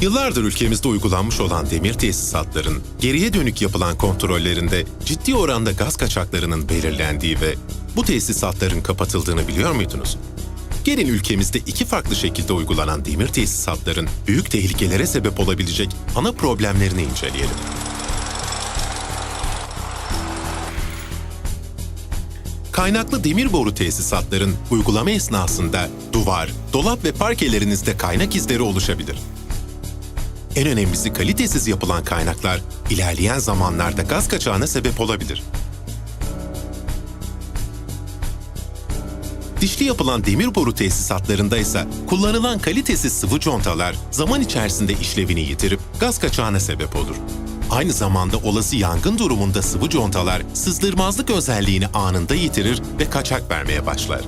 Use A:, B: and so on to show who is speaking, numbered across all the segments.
A: Yıllardır ülkemizde uygulanmış olan demir tesisatların geriye dönük yapılan kontrollerinde ciddi oranda gaz kaçaklarının belirlendiği ve bu tesisatların kapatıldığını biliyor muydunuz? Gelin ülkemizde iki farklı şekilde uygulanan demir tesisatların büyük tehlikelere sebep olabilecek ana problemlerini inceleyelim. Kaynaklı demir boru tesisatların uygulama esnasında duvar, dolap ve parkelerinizde kaynak izleri oluşabilir. En önemlisi kalitesiz yapılan kaynaklar ilerleyen zamanlarda gaz kaçağına sebep olabilir. Dişli yapılan demir boru tesisatlarında ise kullanılan kalitesiz sıvı contalar zaman içerisinde işlevini yitirip gaz kaçağına sebep olur. Aynı zamanda olası yangın durumunda sıvı contalar sızdırmazlık özelliğini anında yitirir ve kaçak vermeye başlar.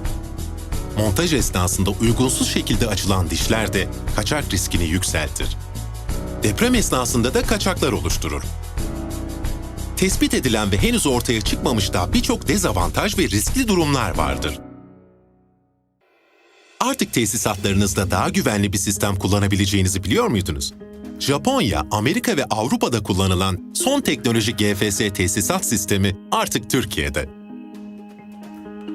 A: Montaj esnasında uygunsuz şekilde açılan dişler de kaçak riskini yükseltir. Deprem esnasında da kaçaklar oluşturur. Tespit edilen ve henüz ortaya çıkmamış daha birçok dezavantaj ve riskli durumlar vardır. Artık tesisatlarınızda daha güvenli bir sistem kullanabileceğinizi biliyor muydunuz? Japonya, Amerika ve Avrupa'da kullanılan son teknoloji GFS tesisat sistemi artık Türkiye'de.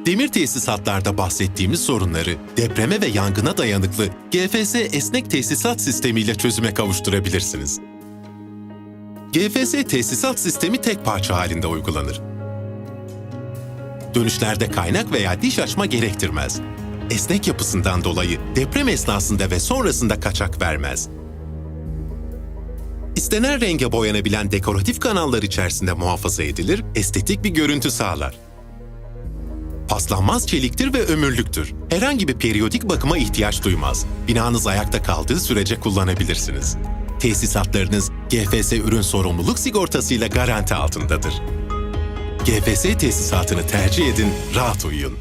A: Demir tesisatlarda bahsettiğimiz sorunları depreme ve yangına dayanıklı GFS esnek tesisat sistemiyle çözüme kavuşturabilirsiniz. GFS tesisat sistemi tek parça halinde uygulanır. Dönüşlerde kaynak veya diş açma gerektirmez. Esnek yapısından dolayı deprem esnasında ve sonrasında kaçak vermez. İstenen renge boyanabilen dekoratif kanallar içerisinde muhafaza edilir, estetik bir görüntü sağlar. Paslanmaz çeliktir ve ömürlüktür. Herhangi bir periyodik bakıma ihtiyaç duymaz. Binanız ayakta kaldığı sürece kullanabilirsiniz. Tesisatlarınız GFS ürün sorumluluk sigortasıyla garanti altındadır. GFS tesisatını tercih edin, rahat uyuyun.